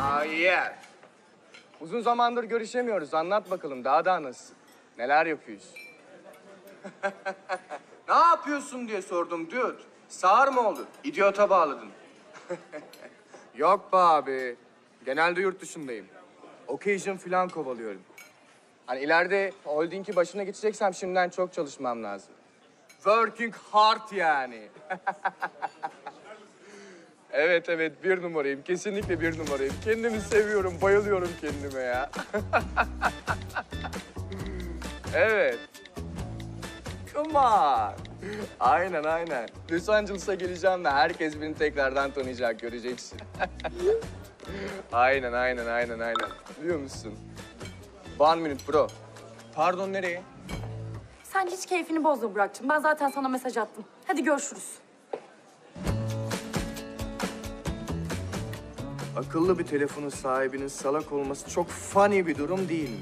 Ah yeah. Uzun zamandır görüşemiyoruz. Anlat bakalım daha da nasıl? Neler yapıyorsun? ne yapıyorsun diye sordum dude. Sağır mı oldu? İdiota bağladın. Yok be abi. Genelde yurt dışındayım. Occasion falan kovalıyorum. Hani ileride holdingi başına geçeceksem şimdiden çok çalışmam lazım. Working hard yani. Evet evet bir numarayım. Kesinlikle bir numarayım. Kendimi seviyorum, bayılıyorum kendime ya. evet. Come on. Aynen aynen. Los Angeles'a geleceğim ve herkes beni tekrardan tanıyacak göreceksin. aynen aynen aynen aynen. Biliyor musun? One minute bro. Pardon nereye? Sen hiç keyfini bozma Burak'cığım. Ben zaten sana mesaj attım. Hadi görüşürüz. Akıllı bir telefonun sahibinin salak olması çok funny bir durum değil mi?